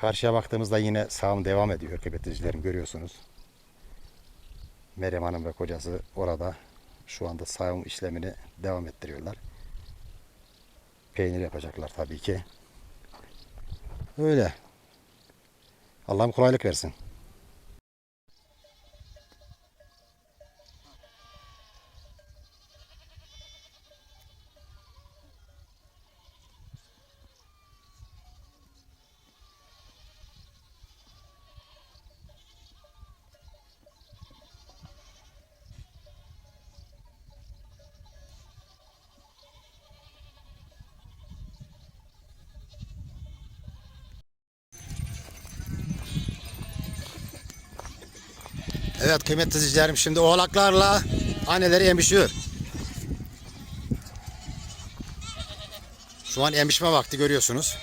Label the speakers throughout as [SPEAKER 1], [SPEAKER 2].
[SPEAKER 1] Karşıya baktığımızda yine sağım devam ediyor kıymetli görüyorsunuz. Meryem Hanım ve kocası orada şu anda sağım işlemini devam ettiriyorlar. Peynir yapacaklar tabii ki. Öyle. Allah'ım kolaylık versin. Evet kıymetli izleyicilerim şimdi oğlaklarla anneleri emişiyor. Şu an emişme vakti görüyorsunuz.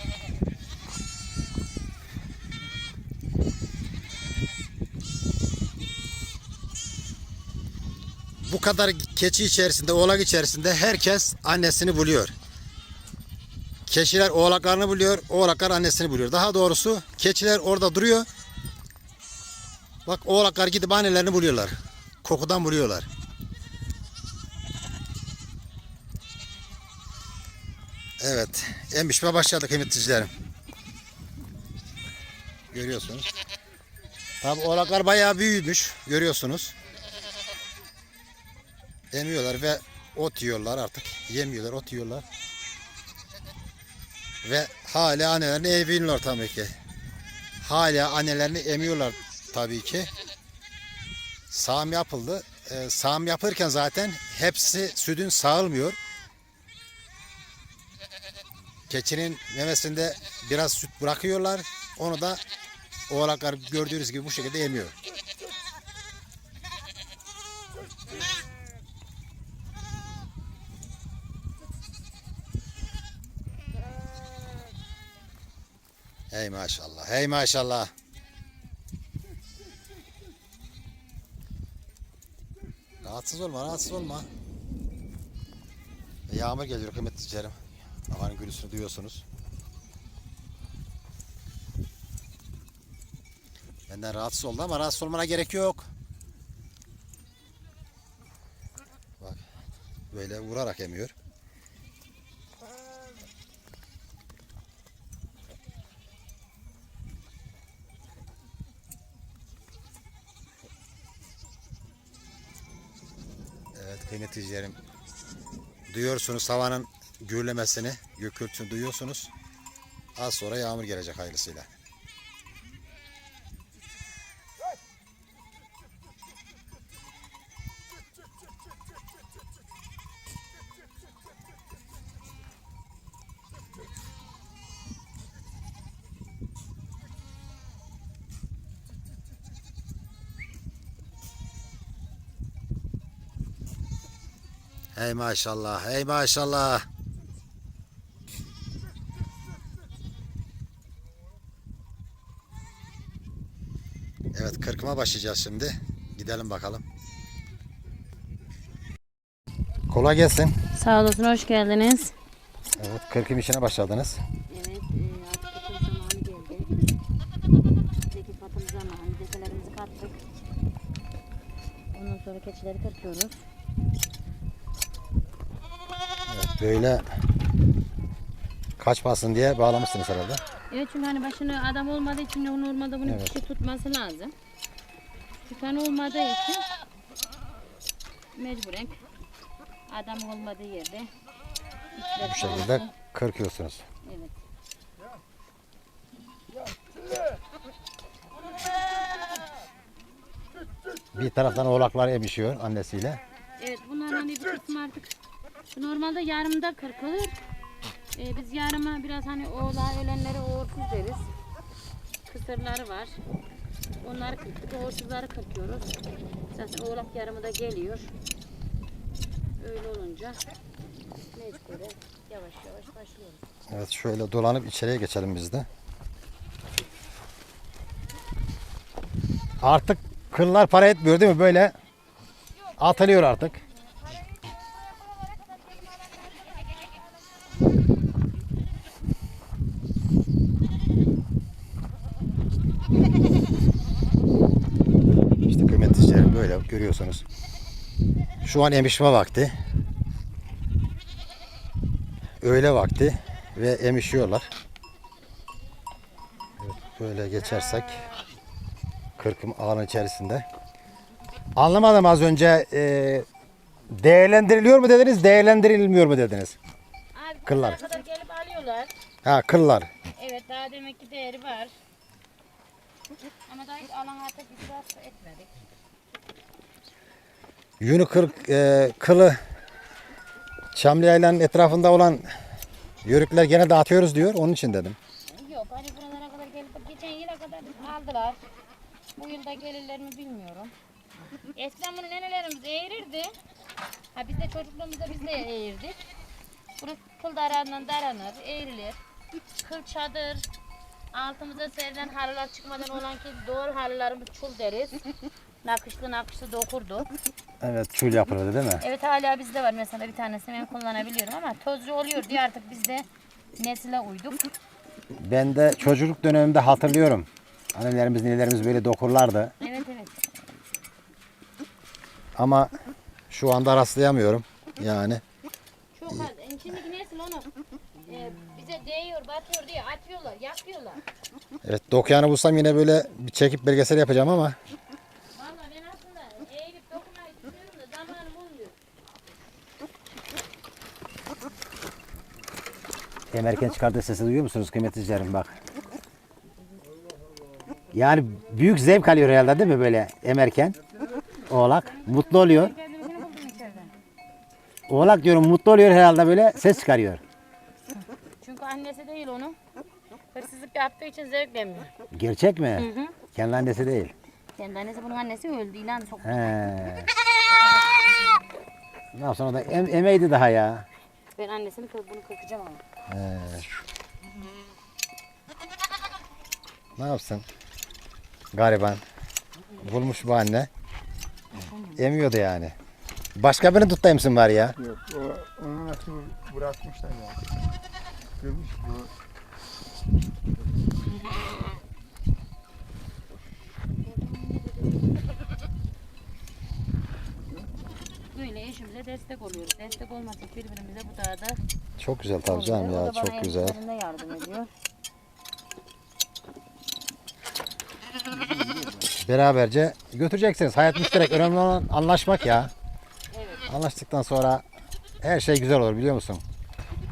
[SPEAKER 1] Bu kadar keçi içerisinde, oğlak içerisinde herkes annesini buluyor. Keçiler oğlaklarını buluyor, oğlaklar annesini buluyor. Daha doğrusu keçiler orada duruyor. Bak oğlaklar gidip annelerini buluyorlar. Kokudan buluyorlar. Evet. Emişme başladı kıymetli izleyicilerim. Görüyorsunuz. Tabi oğlaklar bayağı büyümüş. Görüyorsunuz. Emiyorlar ve ot yiyorlar artık. Yemiyorlar, ot yiyorlar. Ve hala annelerini emiyorlar tabii ki. Hala annelerini emiyorlar tabii ki. Sağım yapıldı. Ee, sağım yapırken zaten hepsi sütün sağılmıyor. Keçinin memesinde biraz süt bırakıyorlar. Onu da oğlaklar gördüğünüz gibi bu şekilde emiyor. Hey maşallah, hey maşallah. Rahatsız olma, rahatsız olma. Yağmur geliyor kıymetli izleyicilerim. Havanın gürültüsünü duyuyorsunuz. Benden rahatsız oldu ama rahatsız olmana gerek yok. Bak böyle vurarak emiyor. İzleyicilerim. Duyuyorsunuz havanın gürlemesini, gürültüsünü duyuyorsunuz. Az sonra yağmur gelecek hayırlısıyla. Hey maşallah, hey maşallah. Evet kırkıma başlayacağız şimdi. Gidelim bakalım. Kolay gelsin.
[SPEAKER 2] Sağ olasın, hoş geldiniz.
[SPEAKER 1] Evet kırkım işine başladınız.
[SPEAKER 2] Evet, e, artık zamanı geldi. Zeki katım zamanı, zekelerimizi kattık. Ondan sonra keçileri kırpıyoruz.
[SPEAKER 1] Evet, böyle kaçmasın diye bağlamışsınız herhalde.
[SPEAKER 2] Evet çünkü hani başını adam olmadığı için normalde bunu
[SPEAKER 1] Evet.
[SPEAKER 2] kişi tutması lazım. Tutan olmadığı için mecburen adam olmadığı yerde
[SPEAKER 1] Bu şekilde
[SPEAKER 2] bağlasın.
[SPEAKER 1] kırkıyorsunuz.
[SPEAKER 2] Evet.
[SPEAKER 1] Bir taraftan oğlaklar emişiyor annesiyle.
[SPEAKER 2] Evet bunların hani bir kısmı artık normalde yarımda kırkılır. Ee, biz yarıma biraz hani oğlağa ölenlere uğursuz deriz. Kısırları var. Onları kırktık. Uğursuzları kırkıyoruz. Zaten oğlak yarımı da geliyor. Öyle olunca mecburen yavaş yavaş başlıyoruz.
[SPEAKER 1] Evet şöyle dolanıp içeriye geçelim biz de. Artık kıllar para etmiyor değil mi? Böyle atılıyor artık. Böyle görüyorsunuz. Şu an emişme vakti. Öğle vakti ve emişiyorlar. Evet, böyle geçersek kırkım ağın içerisinde. Anlamadım az önce e, değerlendiriliyor mu dediniz, değerlendirilmiyor mu dediniz?
[SPEAKER 2] Abi
[SPEAKER 1] Kıllar.
[SPEAKER 2] kıllara kadar gelip alıyorlar.
[SPEAKER 1] Ha kıllar.
[SPEAKER 2] Evet daha demek ki değeri var. Ama daha hiç alan artık israf etmedik.
[SPEAKER 1] Yünü kırk e, kılı Çamlı Yaylan'ın etrafında olan yörükler gene dağıtıyoruz diyor. Onun için dedim.
[SPEAKER 2] Yok hani buralara kadar gelip geçen yıla kadar aldılar. Bu yılda gelirler mi bilmiyorum. Eskiden bunu nenelerimiz eğirirdi. Ha biz de çocukluğumuzda biz de eğirdik. Burası kıl daranından daranır, eğrilir. Kıl çadır, altımıza serilen halılar çıkmadan olan ki doğru halılarımız çul deriz. Nakışlı nakışlı dokurdu.
[SPEAKER 1] Evet çul yapılırdı değil mi?
[SPEAKER 2] Evet hala bizde var mesela bir tanesini ben kullanabiliyorum ama tozcu oluyor diye artık biz de nesile uyduk.
[SPEAKER 1] Ben de çocukluk döneminde hatırlıyorum. Annelerimiz, ninelerimiz böyle dokurlardı.
[SPEAKER 2] Evet evet.
[SPEAKER 1] Ama şu anda rastlayamıyorum. Yani
[SPEAKER 2] Çok az. E, Şimdiki nesil onu e, bize değiyor, batıyor diye atıyorlar, yakıyorlar.
[SPEAKER 1] evet dokuyanı bulsam yine böyle bir çekip belgesel yapacağım ama
[SPEAKER 2] Vallahi ben aslında eğilip dokumayı düşünüyorum da zamanım olmuyor.
[SPEAKER 1] Emerken çıkardığı sesi duyuyor musunuz kıymetli izlerim bak. Yani büyük zevk alıyor herhalde değil mi böyle emerken? Oğlak mutlu oluyor. Oğlak diyorum mutlu oluyor herhalde böyle ses çıkarıyor.
[SPEAKER 2] Çünkü annesi değil onu. Hırsızlık yaptığı için zevklemiyor.
[SPEAKER 1] Gerçek mi?
[SPEAKER 2] Hı hı.
[SPEAKER 1] Kendi annesi değil.
[SPEAKER 2] Kendi annesi bunun annesi öldü. İlan çok.
[SPEAKER 1] He. Ondan sonra da em emeydi daha ya.
[SPEAKER 2] Ben annesini bunu kırkacağım ama.
[SPEAKER 1] He. Ne yapsın? Gariban. Bulmuş bu anne. Emiyordu yani. Başka birini tutayım var ya.
[SPEAKER 3] Yok, o, onu nasıl bırakmışlar ya. Kırmış bu.
[SPEAKER 2] Böyle eşimize destek oluyoruz. Destek olmasak birbirimize bu dağda
[SPEAKER 1] Çok güzel tabii canım.
[SPEAKER 2] O
[SPEAKER 1] ya
[SPEAKER 2] da bana
[SPEAKER 1] çok güzel.
[SPEAKER 2] yardım ediyor.
[SPEAKER 1] Beraberce götüreceksiniz. Hayat müşterek. Önemli olan anlaşmak ya.
[SPEAKER 2] Evet.
[SPEAKER 1] Anlaştıktan sonra her şey güzel olur biliyor musun?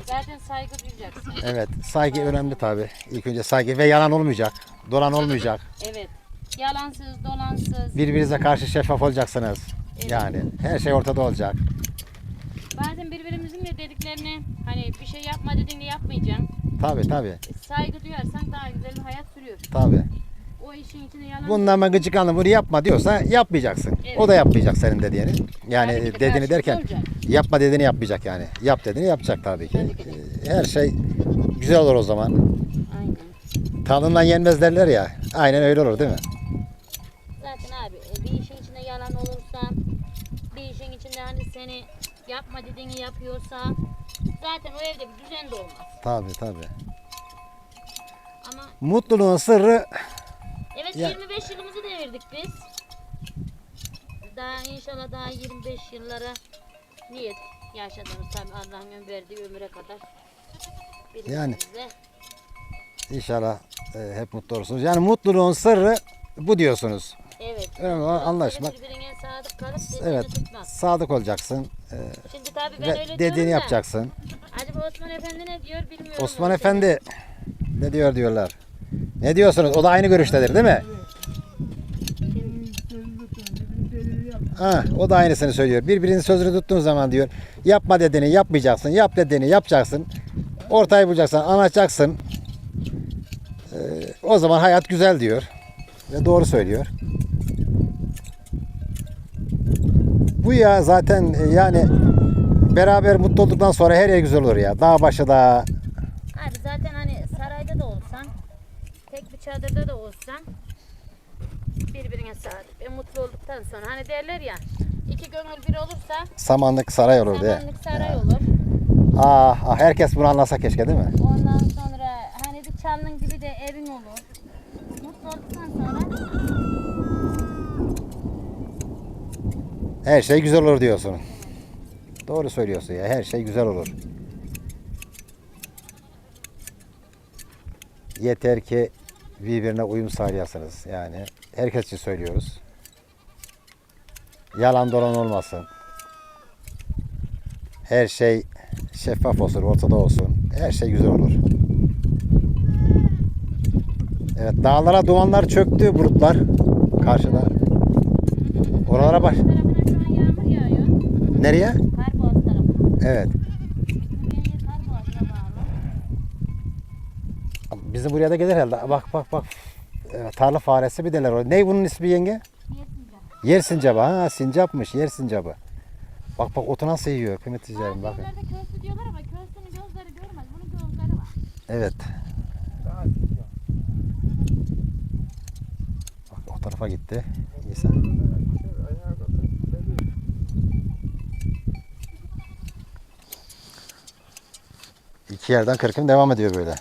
[SPEAKER 2] Zaten saygı duyacaksın.
[SPEAKER 1] Evet. Saygı önemli tabii. İlk önce saygı ve yalan olmayacak. Dolan olmayacak.
[SPEAKER 2] Evet. Yalansız, dolansız.
[SPEAKER 1] Birbirinize karşı şeffaf olacaksınız. Yani her şey ortada olacak.
[SPEAKER 2] Bazen birbirimizin de dediklerini hani bir şey yapma dediğini yapmayacaksın.
[SPEAKER 1] Tabii tabii.
[SPEAKER 2] Saygı duyarsan daha güzel bir hayat sürüyor.
[SPEAKER 1] Tabii.
[SPEAKER 2] O işin içine yalan
[SPEAKER 1] Bundan ben gıcık anlam bunu yapma diyorsa yapmayacaksın.
[SPEAKER 2] Evet.
[SPEAKER 1] O da yapmayacak senin dediğini. Yani
[SPEAKER 2] Tabii ki de
[SPEAKER 1] dediğini
[SPEAKER 2] karşılıklı
[SPEAKER 1] derken
[SPEAKER 2] olacak.
[SPEAKER 1] yapma dediğini yapmayacak yani. Yap dediğini yapacak tabii ki.
[SPEAKER 2] Tabii ki de.
[SPEAKER 1] Ee, Her şey güzel olur o zaman.
[SPEAKER 2] Aynen.
[SPEAKER 1] Tadından yenmez derler ya. Aynen öyle olur değil mi?
[SPEAKER 2] Zaten abi e, bir işin içinde yalan olursa, bir işin içinde hani seni yapma dediğini yapıyorsa zaten o evde bir düzen de olmaz.
[SPEAKER 1] Tabii tabii.
[SPEAKER 2] Ama
[SPEAKER 1] Mutluluğun sırrı
[SPEAKER 2] evet
[SPEAKER 1] Ya-
[SPEAKER 2] 25 yılımızı devirdik biz. Daha inşallah daha 25 yıllara niyet yaşadığımız tabii Allah'ın ömür verdiği ömüre kadar.
[SPEAKER 1] Yani.
[SPEAKER 2] birbirimizle
[SPEAKER 1] inşallah e, hep mutlu olursunuz. Yani mutluluğun sırrı bu diyorsunuz.
[SPEAKER 2] Evet.
[SPEAKER 1] Önemli olan anlaşmak.
[SPEAKER 2] Birbirine sadık kalıp dediğini
[SPEAKER 1] Evet.
[SPEAKER 2] tutmak.
[SPEAKER 1] Sadık olacaksın e,
[SPEAKER 2] Şimdi tabii ben
[SPEAKER 1] ve
[SPEAKER 2] öyle diyorum
[SPEAKER 1] dediğini
[SPEAKER 2] da,
[SPEAKER 1] yapacaksın.
[SPEAKER 2] Acaba Osman Efendi ne diyor bilmiyorum.
[SPEAKER 1] Osman. Efendi ne diyor diyorlar. Ne diyorsunuz? O da aynı görüştedir değil mi? Ha, o da aynısını söylüyor. Birbirinin sözünü tuttuğun zaman diyor. Yapma dediğini yapmayacaksın. Yap dediğini yapacaksın. Ortayı bulacaksın. Anlatacaksın. Ee, o zaman hayat güzel diyor. Ve doğru söylüyor. Bu ya zaten e, yani beraber mutlu olduktan sonra her yer güzel olur ya. Dağ başı da
[SPEAKER 2] Abi zaten hani sarayda da olsan, tek bir çadırda da olsan birbirine sadık ve mutlu olduktan sonra hani derler ya iki gönül bir olursa
[SPEAKER 1] samanlık saray olur diye.
[SPEAKER 2] samanlık saray olur.
[SPEAKER 1] Ah, ah herkes bunu anlasa keşke değil mi?
[SPEAKER 2] Ondan sonra hani bir çalının gibi de evin olur. Mutlu olduktan sonra
[SPEAKER 1] Her şey güzel olur diyorsun. Doğru söylüyorsun ya. Her şey güzel olur. Yeter ki birbirine uyum sağlayasınız. Yani herkes için söylüyoruz. Yalan dolan olmasın. Her şey şeffaf olsun, ortada olsun. Her şey güzel olur. Evet, dağlara dumanlar çöktü bulutlar karşıda. Oralara bak.
[SPEAKER 2] Bu tarafına şu an yağmur yağıyor.
[SPEAKER 1] Nereye?
[SPEAKER 2] Karboğaz tarafına.
[SPEAKER 1] Evet.
[SPEAKER 2] Bizim yer
[SPEAKER 1] buraya da gelir herhalde. Bak bak bak. Evet, tarla faresi bir deler. Ne bunun ismi yenge?
[SPEAKER 2] Yesince.
[SPEAKER 1] Yer sincabı. Ha sincapmış. Yer sincabı. Bak bak otu nasıl yiyor kıymetli izleyelim bakın.
[SPEAKER 2] Bazı yerlerde köstü diyorlar ama köstünün gözleri görmez. Bunun gözleri var.
[SPEAKER 1] Evet. Bak o tarafa gitti. İnsan. İki yerden kırkım devam ediyor böyle.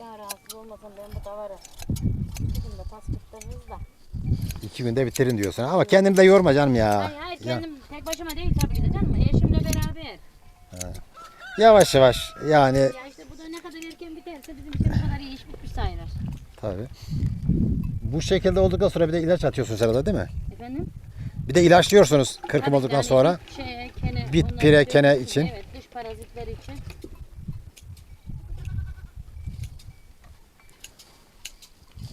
[SPEAKER 2] Ya rahatsız olmasam ben bu davarı. İki günde pas kıttırırız da.
[SPEAKER 1] İki günde bitirin diyorsun. Ama kendini de yorma canım ya.
[SPEAKER 2] Hayır hayır
[SPEAKER 1] Ya-
[SPEAKER 2] kendim tek başıma değil tabii ki de canım. Eşimle beraber.
[SPEAKER 1] Yavaş yavaş yani
[SPEAKER 2] Ya işte bu da ne kadar erken biterse bizim için o kadar iyi iş bitmiş sayılır.
[SPEAKER 1] Tabii. Bu şekilde olduktan sonra bir de ilaç atıyorsun herhalde değil mi?
[SPEAKER 2] Efendim?
[SPEAKER 1] Bir de ilaçlıyorsunuz kırkım
[SPEAKER 2] Tabii
[SPEAKER 1] olduktan
[SPEAKER 2] yani
[SPEAKER 1] sonra.
[SPEAKER 2] Şeye, kene,
[SPEAKER 1] Bit, pire, kene
[SPEAKER 2] dış-
[SPEAKER 1] için.
[SPEAKER 2] Evet dış parazitler için.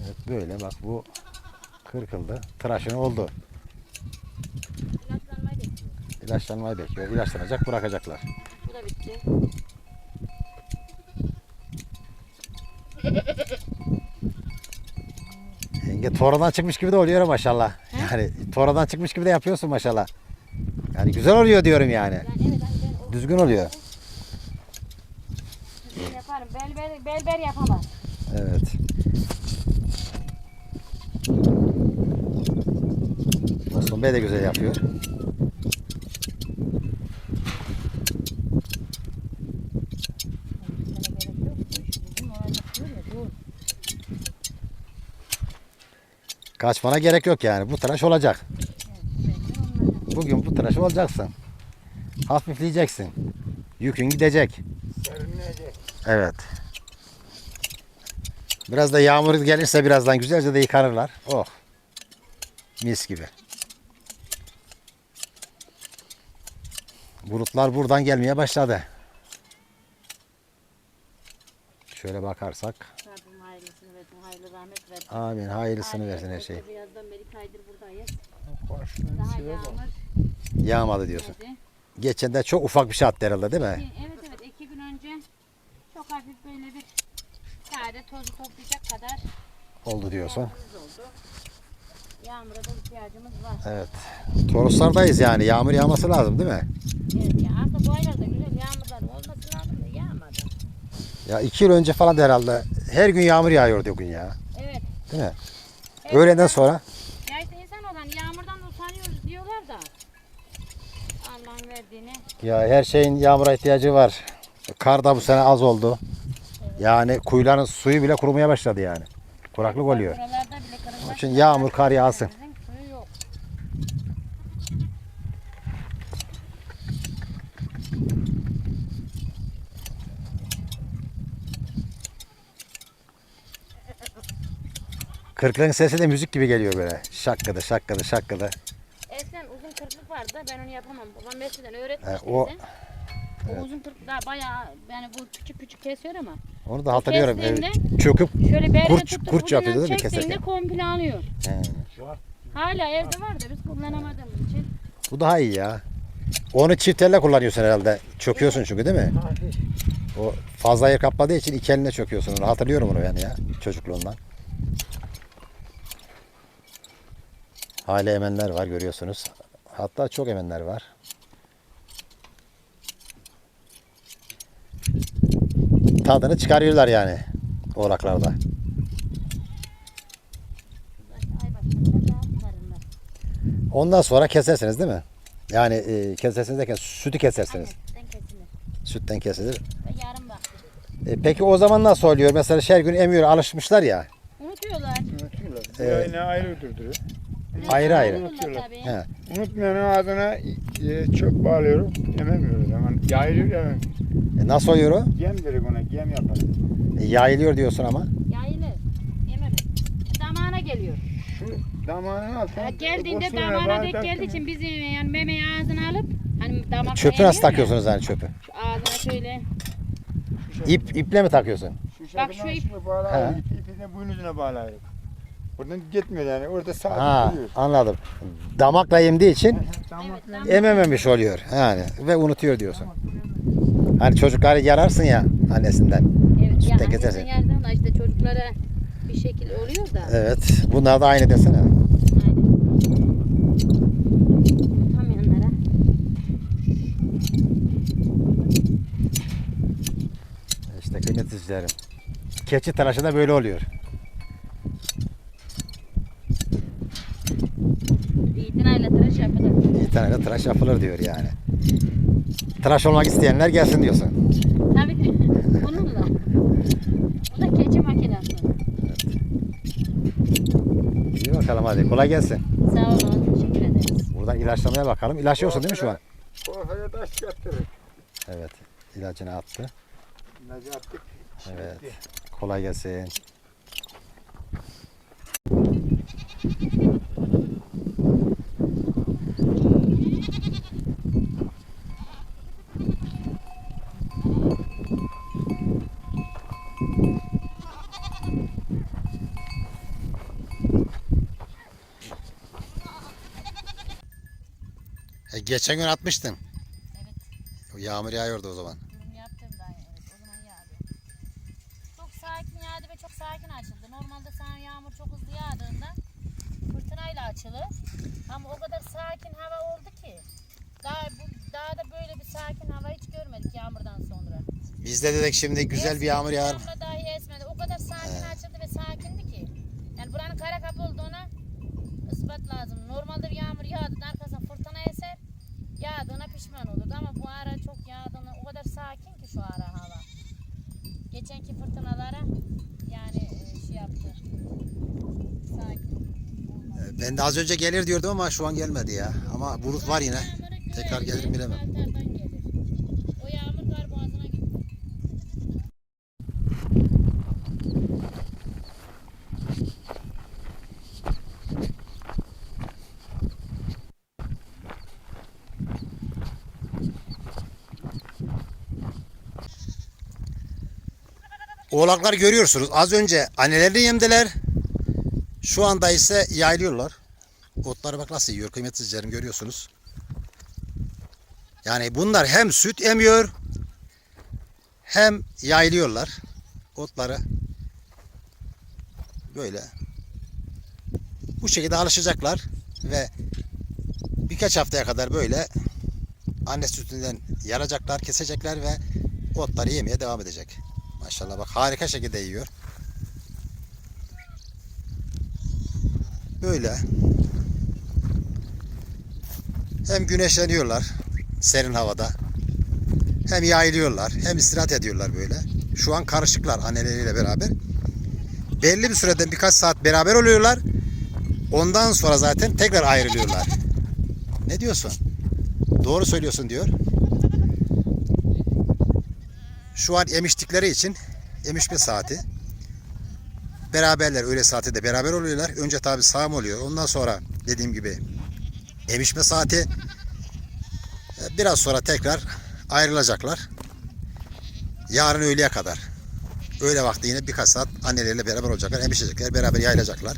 [SPEAKER 1] Evet böyle bak bu kırkıldı. Tıraşını oldu.
[SPEAKER 2] İlaçlanmayı bekliyor.
[SPEAKER 1] İlaçlanmayı bekliyor. İlaçlanacak bırakacaklar.
[SPEAKER 2] Bu da bitti.
[SPEAKER 1] Yenge toradan çıkmış gibi de oluyor maşallah. Yani toradan çıkmış gibi de yapıyorsun maşallah. Yani güzel oluyor diyorum yani.
[SPEAKER 2] Yani evet ben o
[SPEAKER 1] Düzgün oluyor.
[SPEAKER 2] düzgün yaparım. Belber, belber yapamaz.
[SPEAKER 1] Evet. Osman Bey de güzel yapıyor.
[SPEAKER 2] Gitmene gerek yok. Bu iş bugün olacak diyor ya. Dur.
[SPEAKER 1] Kaçmana gerek yok yani. Bu tıraş olacak. Bugün bu tıraş olacaksın. Hafifleyeceksin. Yükün gidecek.
[SPEAKER 3] Serinleyecek.
[SPEAKER 1] Evet. Biraz da yağmur gelirse birazdan güzelce de yıkanırlar. Oh. Mis gibi. Bulutlar buradan gelmeye başladı. Şöyle bakarsak.
[SPEAKER 2] Rabbim hayırlısını versin. Hayırlı rahmet versin.
[SPEAKER 1] Amin. Hayırlısını versin her şey.
[SPEAKER 2] Bir yazdan beri kaydır buradayız. Daha yağmur
[SPEAKER 1] Yağmadı diyorsun. Geçen de çok ufak bir şey attı herhalde değil mi?
[SPEAKER 2] Evet evet iki gün önce çok hafif böyle bir sade tozu toplayacak kadar
[SPEAKER 1] Oldu diyorsun.
[SPEAKER 2] yağmurumuz oldu. Yağmura da ihtiyacımız var.
[SPEAKER 1] Evet. Toroslardayız yani. Yağmur yağması lazım değil mi?
[SPEAKER 2] Evet ya aslında bu aylarda güzel yağmurlar olması lazım da yağmadı.
[SPEAKER 1] Ya iki yıl önce falan da herhalde her gün yağmur yağıyordu bugün ya. Değil mi?
[SPEAKER 2] evet.
[SPEAKER 1] Öğleden sonra
[SPEAKER 2] Ya işte insan olan yağmurdan da usanıyoruz diyorlar da. Allah'ın verdiğini.
[SPEAKER 1] Ya her şeyin yağmura ihtiyacı var. Kar da bu sene az oldu. Yani kuyuların suyu bile kurumaya başladı yani. Kuraklık oluyor.
[SPEAKER 2] Buralarda bile kırılmış.
[SPEAKER 1] Onun için yağmur, kar yağsın.
[SPEAKER 2] Bizim suyu yok.
[SPEAKER 1] Kırkların sesi de müzik gibi geliyor böyle. Şakkıdı, şakkıdı, şakkıdı.
[SPEAKER 2] Eskiden uzun kırklık vardı. Ben onu yapamam. Babam eskiden öğretmişti
[SPEAKER 1] He, o-
[SPEAKER 2] bize. O uzun kırk daha bayağı yani bu küçük küçük kesiyor ama
[SPEAKER 1] Onu da hatırlıyorum.
[SPEAKER 2] kestiğinde-
[SPEAKER 1] Evet, çöküp
[SPEAKER 2] şöyle beline
[SPEAKER 1] Kurç-
[SPEAKER 2] tutup
[SPEAKER 1] kurç yapıyordu değil mi keserken?
[SPEAKER 2] komple alıyor.
[SPEAKER 1] he,
[SPEAKER 2] Hala evde var da biz kullanamadığımız için.
[SPEAKER 1] bu daha iyi ya. Onu çift elle kullanıyorsun herhalde. Çöküyorsun çünkü değil mi? O fazla yer kapladığı için iki eline çöküyorsun onu. Hatırlıyorum onu yani ya çocukluğundan. Hala emenler var görüyorsunuz. Hatta çok emenler var. Tadını çıkarıyorlar yani oğlaklarda. Ondan sonra kesersiniz değil mi? Yani e, kesersiniz derken sütü kesersiniz.
[SPEAKER 2] Aynen, sen kesilir.
[SPEAKER 1] Sütten kesilir.
[SPEAKER 2] Yarım.
[SPEAKER 1] E, peki o zaman nasıl oluyor? Mesela her gün emiyor alışmışlar ya.
[SPEAKER 2] Unutuyorlar.
[SPEAKER 3] Unutuyorlar. Yine ayrı durduruyor.
[SPEAKER 1] Ayrı ayrı.
[SPEAKER 2] Unutuyorlar.
[SPEAKER 1] He.
[SPEAKER 3] Unutmayanın ağzına e, çöp bağlıyorum. Yememiyor o zaman. Yayılıyor yememiyor.
[SPEAKER 1] E, nasıl oluyor o?
[SPEAKER 3] Gem dedik ona. Gem yapar.
[SPEAKER 1] E, yayılıyor diyorsun ama.
[SPEAKER 2] Yayılır. Yememez. Damağına geliyor.
[SPEAKER 3] Şu damağının altına.
[SPEAKER 2] Ya geldiğinde
[SPEAKER 3] boşluğuna
[SPEAKER 2] damağına
[SPEAKER 3] bağlı
[SPEAKER 2] denk geldiği
[SPEAKER 3] taktın
[SPEAKER 2] için biz yani memeyi ağzına alıp hani damak
[SPEAKER 1] Çöpü nasıl takıyorsunuz yani çöpü?
[SPEAKER 2] Şu ağzına şöyle.
[SPEAKER 1] İp, iple mi takıyorsun?
[SPEAKER 3] Şu
[SPEAKER 2] Bak
[SPEAKER 3] şekilde
[SPEAKER 2] şu ip-
[SPEAKER 3] şunu bağlayalım. İpi, ipi de boynuzuna bağlayalım. Buradan gitmiyor yani. Orada sabit
[SPEAKER 1] Ha
[SPEAKER 3] duruyor.
[SPEAKER 1] anladım. Damakla yemdiği için
[SPEAKER 3] Damakla-
[SPEAKER 1] emememiş oluyor. Yani ve unutuyor diyorsun. Hani çocukları yararsın ya annesinden.
[SPEAKER 2] Evet. Ya
[SPEAKER 1] Sütte
[SPEAKER 2] annesinin yardımıyla işte çocuklara bir şekil oluyor da.
[SPEAKER 1] Evet. Bunlar da aynı desene.
[SPEAKER 2] Aynen. Unutamayanlara.
[SPEAKER 1] İşte kıymetli izleyicilerim. Keçi tıraşı da böyle oluyor.
[SPEAKER 2] İtinayla tıraş yapılır.
[SPEAKER 1] Bir tane de tıraş yapılır diyor yani. Tıraş olmak isteyenler gelsin diyorsun.
[SPEAKER 2] Tabii ki bununla. Bu da keçi makinesi.
[SPEAKER 1] İyi bakalım hadi. Kolay gelsin.
[SPEAKER 2] Sağ olun. Teşekkür ederiz.
[SPEAKER 1] Buradan ilaçlamaya bakalım. İlaçlıyorsun değil mi şu an?
[SPEAKER 3] Ortaya taş yaptırır.
[SPEAKER 1] Evet. İlacını attı.
[SPEAKER 3] İlacı attık.
[SPEAKER 1] Evet. Kolay gelsin. E, geçen gün atmıştın.
[SPEAKER 2] Evet.
[SPEAKER 1] O Yağmur yağıyordu o zaman.
[SPEAKER 2] Durum yaptım da evet. O zaman yağdı. Çok sakin yağdı ve çok sakin açıldı. Normalde sen yağmur çok hızlı yağdığında fırtınayla açılır. Ama o kadar sakin hava oldu ki. Daha, bu, daha da böyle bir sakin hava hiç görmedik yağmurdan sonra.
[SPEAKER 1] Biz de dedik şimdi güzel bir yağmur yağar.
[SPEAKER 2] Damla dahi esmedi. O kadar sakin açıldı ve sakindi ki. Yani buranın kara kapı olduğuna ispat lazım. Normalde bir yağmur yağdı. Arkasına fırtına eser. Yağdığına pişman olurdu ama bu ara çok yağdığına o kadar sakin ki şu ara hava. Geçenki fırtınalara yani e, şey yaptı. Sakin.
[SPEAKER 1] Az önce gelir diyordum ama şu an gelmedi ya. Ama bulut var yine. Tekrar gelir bilemem. Oğlaklar görüyorsunuz. Az önce annelerini yemdiler. Şu anda ise yaylıyorlar. Otları bak nasıl yiyor kıymetli izleyicilerim görüyorsunuz. Yani bunlar hem süt emiyor hem yaylıyorlar otları. Böyle. Bu şekilde alışacaklar ve birkaç haftaya kadar böyle anne sütünden yaracaklar, kesecekler ve otları yemeye devam edecek. Maşallah bak harika şekilde yiyor. Böyle. Hem güneşleniyorlar serin havada. Hem yayılıyorlar, hem istirahat ediyorlar böyle. Şu an karışıklar anneleriyle beraber. Belli bir süreden birkaç saat beraber oluyorlar. Ondan sonra zaten tekrar ayrılıyorlar. Ne diyorsun? Doğru söylüyorsun diyor. Şu an emiştikleri için emişme saati. Beraberler öğle saati de beraber oluyorlar. Önce tabi sağım oluyor. Ondan sonra dediğim gibi emişme saati. E, Biraz sonra tekrar ayrılacaklar. Yarın öğleye kadar. Öğle vakti yine birkaç saat anneleriyle beraber olacaklar. Emişecekler. Beraber yayılacaklar.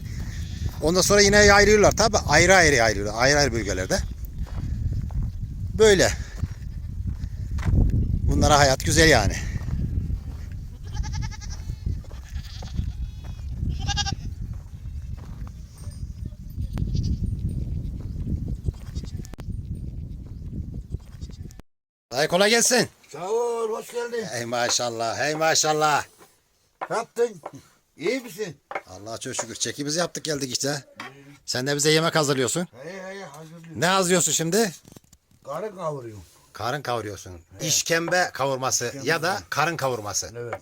[SPEAKER 1] Ondan sonra yine yayılıyorlar. Tabi ayrı ayrı yayılıyorlar. Ayrı ayrı bölgelerde. Böyle. Bunlara hayat güzel yani. Dayı kolay gelsin.
[SPEAKER 4] Sağ ol, hoş geldin.
[SPEAKER 1] Hey maşallah, hey maşallah.
[SPEAKER 4] Ne yaptın? İyi misin?
[SPEAKER 1] Allah çok şükür çekimizi yaptık geldik işte. Sen de bize yemek hazırlıyorsun.
[SPEAKER 4] Hey hey hazırlıyorum.
[SPEAKER 1] Ne hazırlıyorsun şimdi?
[SPEAKER 4] Karı kavuruyorum.
[SPEAKER 1] Karın kavuruyorsun. İşkembe kavurması ya da karın kavurması.
[SPEAKER 4] Evet.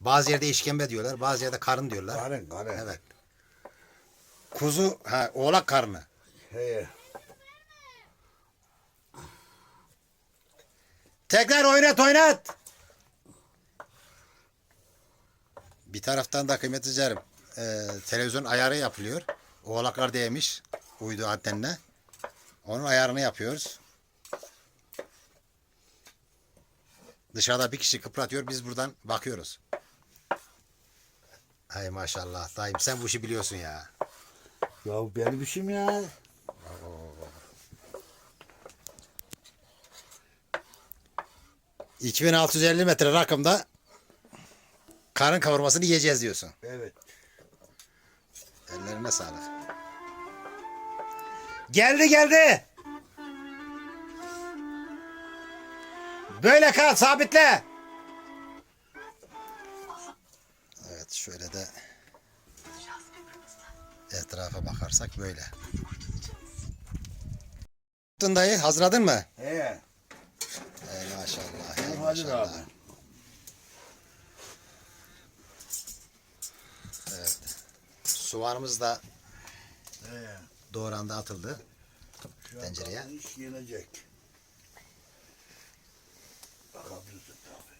[SPEAKER 1] Bazı yerde işkembe diyorlar, bazı yerde karın diyorlar.
[SPEAKER 4] Karın karın.
[SPEAKER 1] Evet. Kuzu, ha, oğlak karnı.
[SPEAKER 4] He.
[SPEAKER 1] Tekrar oynat oynat. Bir taraftan da kıymetli canım. e, televizyon ayarı yapılıyor. Oğlaklar değmiş uydu antenine. Onun ayarını yapıyoruz. Dışarıda bir kişi kıpratıyor. Biz buradan bakıyoruz. Hay maşallah. Dayım sen bu işi biliyorsun ya.
[SPEAKER 4] Ya benim işim ya.
[SPEAKER 1] 2650 metre rakımda karın kavurmasını yiyeceğiz diyorsun.
[SPEAKER 4] Evet.
[SPEAKER 1] Ellerine sağlık. Geldi geldi. Böyle kal sabitle. Evet şöyle de etrafa bakarsak böyle. Dayı hazırladın mı?
[SPEAKER 4] He. Hadi abi.
[SPEAKER 1] Evet. Soğanımız da
[SPEAKER 4] He.
[SPEAKER 1] doğrandı atıldı. Tencereye.
[SPEAKER 4] iş yenecek. Bakabilirsin tabii.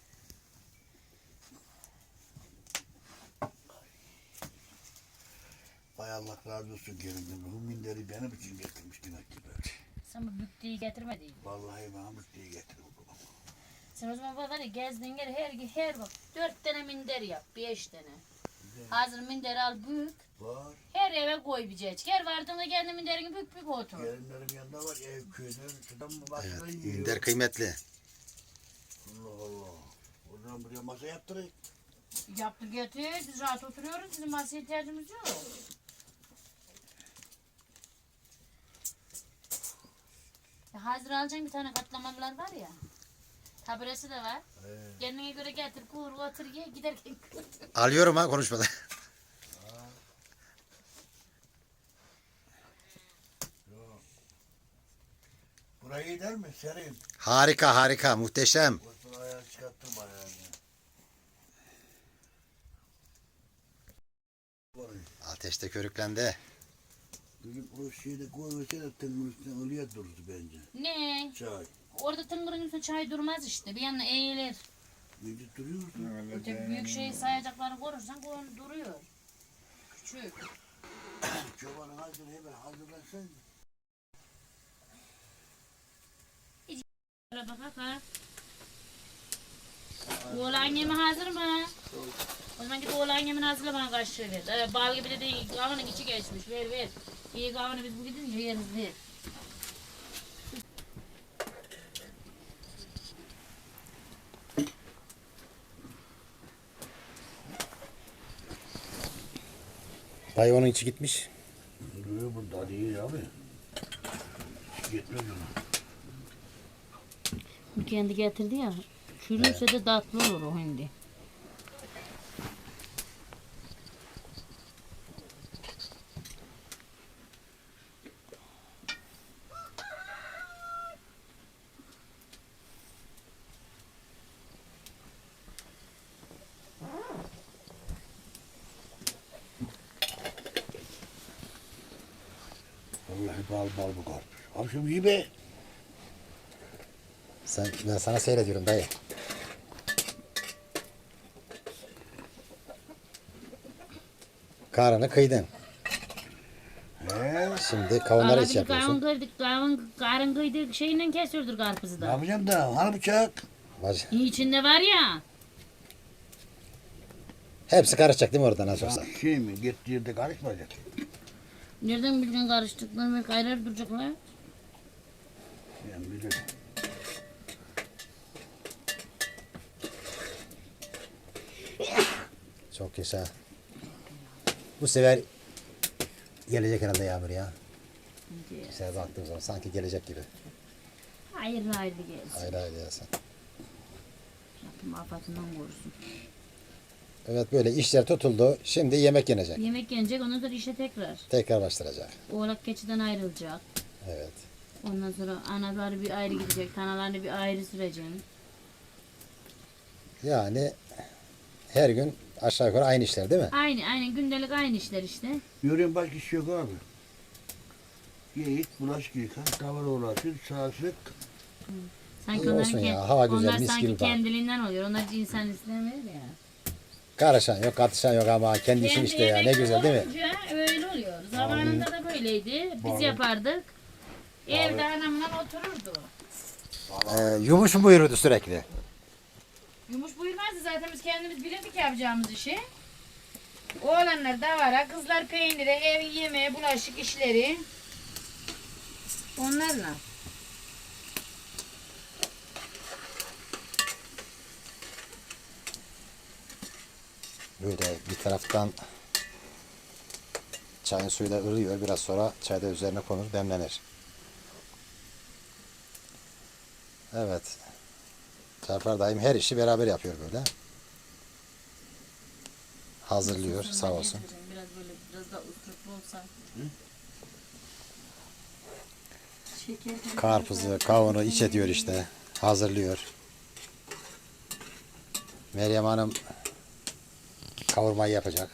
[SPEAKER 4] Hay Allah razı olsun gelindim. Bu minderi benim için getirmiş demek ki böyle.
[SPEAKER 2] Sen bu büktüğü getirmedin.
[SPEAKER 4] Vallahi Mahmut diye getirdim.
[SPEAKER 2] Sen o zaman bak hadi gezdin gel her her bak. Dört tane minder yap. Beş tane. Hazır minder al büyük.
[SPEAKER 4] Var.
[SPEAKER 2] Her eve koy bir ceç. Her vardığında kendi minderini büyük büyük otur.
[SPEAKER 4] Gelinlerim yanında var ev köyden şuradan mı başka
[SPEAKER 1] Evet,
[SPEAKER 4] yiyor.
[SPEAKER 1] minder kıymetli.
[SPEAKER 4] Allah Allah. O zaman buraya masa yaptırayım.
[SPEAKER 2] Yaptı getir. Biz rahat oturuyoruz. Bizim masaya ihtiyacımız yok. Ya hazır alacaksın bir tane katlamalılar var ya. Taburesi de var.
[SPEAKER 4] He.
[SPEAKER 2] Kendine göre getir, kur, otur, ye, giderken kur.
[SPEAKER 1] Alıyorum ha konuşmada.
[SPEAKER 4] Burayı gider mi? Serin.
[SPEAKER 1] harika harika muhteşem.
[SPEAKER 4] Çıkarttım ayağını.
[SPEAKER 1] Ateşte körüklendi.
[SPEAKER 4] Bugün o şeyde koymasaydı tıngın üstüne ılıya dururdu bence.
[SPEAKER 2] Ne?
[SPEAKER 4] Çay.
[SPEAKER 2] Orada tıngırın üstüne çay durmaz işte. Bir yanına eğilir.
[SPEAKER 4] Nece duruyordu?
[SPEAKER 2] Öteki büyük şeyi sayacaklarını korursan koyun duruyor. Küçük.
[SPEAKER 4] Çobanın hazır hemen hazırlasan.
[SPEAKER 2] Şöyle bak bak ha. Oğlan yemi hazır mı? O zaman git oğlan yemini hazırla bana kaşığı ver. Ee, bal gibi de değil. Kavunun içi geçmiş. Ver ver. İyi kavunu biz bu gidince yeriz ver.
[SPEAKER 1] Dayı onun içi gitmiş.
[SPEAKER 4] Duruyor burada değil abi. Yetmez ona.
[SPEAKER 2] Bu kendi getirdi ya. Çürürse de tatlı olur o hindi.
[SPEAKER 4] Bal bu karpuz. Abi şu iyi be.
[SPEAKER 1] Sen, ben sana seyrediyorum dayı. Karını kıydın.
[SPEAKER 4] He.
[SPEAKER 1] Şimdi kavunları iç
[SPEAKER 2] Abi kavun
[SPEAKER 1] yapıyorsun.
[SPEAKER 2] kırdık, kavun, karın kıydık şeyle kesiyordur karpuzu
[SPEAKER 4] Ne
[SPEAKER 2] da.
[SPEAKER 4] yapacağım da? Hani bıçak?
[SPEAKER 1] Bacı,
[SPEAKER 2] İçinde var ya.
[SPEAKER 1] Hepsi karışacak değil mi orada nasıl olsa?
[SPEAKER 4] Şey mi? Gittiği yerde karışmayacak.
[SPEAKER 2] Nereden bilgin karıştıklarını belki ayrı duracaklar.
[SPEAKER 4] Yani bilirim.
[SPEAKER 1] Çok yaşa. Bu sefer gelecek herhalde yağmur ya. Güzel baktığım zaman sanki gelecek gibi.
[SPEAKER 2] Hayır hayır gelsin.
[SPEAKER 1] Hayır hayır yağsın.
[SPEAKER 2] Rabbim afatından korusun.
[SPEAKER 1] Evet böyle işler tutuldu. Şimdi yemek yenecek.
[SPEAKER 2] Yemek yenecek ondan sonra işe tekrar.
[SPEAKER 1] Tekrar başlayacak.
[SPEAKER 2] Oğlak keçiden ayrılacak.
[SPEAKER 1] Evet.
[SPEAKER 2] Ondan sonra anaları bir ayrı gidecek, tanalarını bir ayrı süreceksin.
[SPEAKER 1] Yani her gün aşağı yukarı aynı işler değil mi?
[SPEAKER 2] Aynı, aynı gündelik aynı işler işte.
[SPEAKER 4] Yürüyen başka iş yok abi. Geyik, bulaşık yıkan, tavır uğraşır, sağlık.
[SPEAKER 2] Sanki
[SPEAKER 1] İyi
[SPEAKER 2] onların
[SPEAKER 1] olsun ya, hava güzel,
[SPEAKER 2] onlar
[SPEAKER 1] mis
[SPEAKER 2] sanki
[SPEAKER 1] gibi bak.
[SPEAKER 2] kendiliğinden oluyor. Onlar insan istemiyor ya.
[SPEAKER 1] Karışan yok, katışan yok ama kendi işin işte ya. Ne güzel değil mi?
[SPEAKER 2] olunca Öyle oluyor. Zamanında da böyleydi. Biz yapardık. Evde anamla otururdu.
[SPEAKER 1] Ee, yumuş mu buyurdu sürekli?
[SPEAKER 2] Yumuş buyurmazdı zaten biz kendimiz bilirdik yapacağımız işi. Oğlanlar davara, kızlar peynire, ev yemeği, bulaşık işleri. Onlarla.
[SPEAKER 1] Böyle bir taraftan çayın suyu da ılıyor. Biraz sonra çay da üzerine konur, demlenir. Evet. Cafer dayım her işi beraber yapıyor böyle. Hazırlıyor sağ olsun.
[SPEAKER 2] Biraz böyle biraz daha usturuplu olsa.
[SPEAKER 1] Karpuzu, kavunu iç ediyor işte. Hazırlıyor. Meryem Hanım kavurmayı yapacak.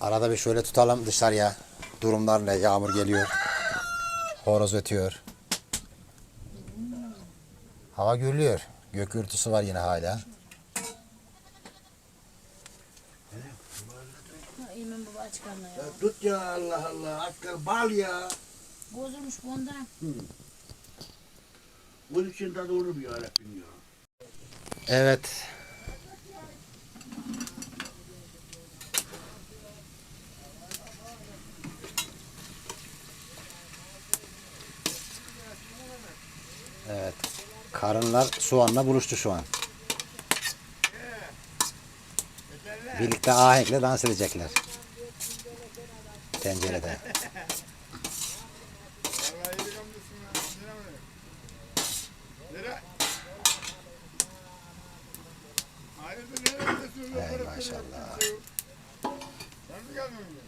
[SPEAKER 1] Arada bir şöyle tutalım dışarıya. Durumlar ne? Yağmur geliyor. Horoz ötüyor. Hava gürlüyor. Gök gürültüsü var yine hala.
[SPEAKER 2] İmin baba aç karnına ya.
[SPEAKER 4] Ya tut ya Allah Allah, asker bal ya.
[SPEAKER 2] Bozulmuş bu ondan.
[SPEAKER 4] Bunun için tadı olur ya Rabbim ya.
[SPEAKER 1] Evet. Karınlar soğanla buluştu şu an. Birlikte ahenkle dans edecekler. Tencerede.
[SPEAKER 3] Vallahi yedik amcasın ya. Nere mi? Nere? Hayırdır nereye gidiyorsun?
[SPEAKER 1] Ey
[SPEAKER 3] Yukarı
[SPEAKER 1] maşallah.
[SPEAKER 3] kimse yok. Sen mi geldin önce?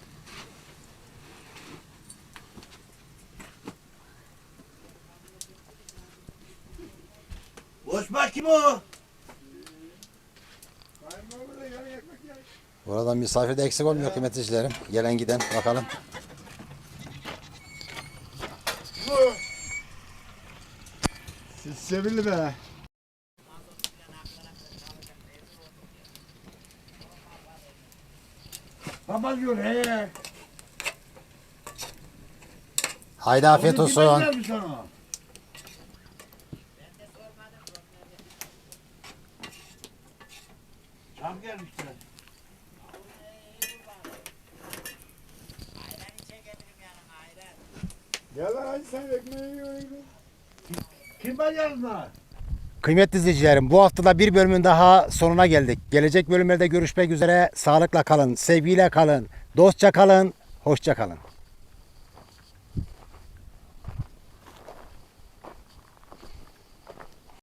[SPEAKER 4] Osman kim o?
[SPEAKER 3] Kayınbaba da yarın ekmek yer.
[SPEAKER 1] Buradan misafir de eksik olmuyor kıymetli izleyicilerim. Gelen giden bakalım.
[SPEAKER 3] Siz sevildi be.
[SPEAKER 4] Baba diyor he.
[SPEAKER 1] Haydi afiyet
[SPEAKER 4] Onu kim
[SPEAKER 1] olsun.
[SPEAKER 4] göndermiş sana? Çam gelmişler.
[SPEAKER 3] Gel sen ekmeği yiyorsun.
[SPEAKER 4] Kim var yanında?
[SPEAKER 1] Kıymetli izleyicilerim bu haftada bir bölümün daha sonuna geldik. Gelecek bölümlerde görüşmek üzere. Sağlıkla kalın, sevgiyle kalın, dostça kalın, hoşça kalın.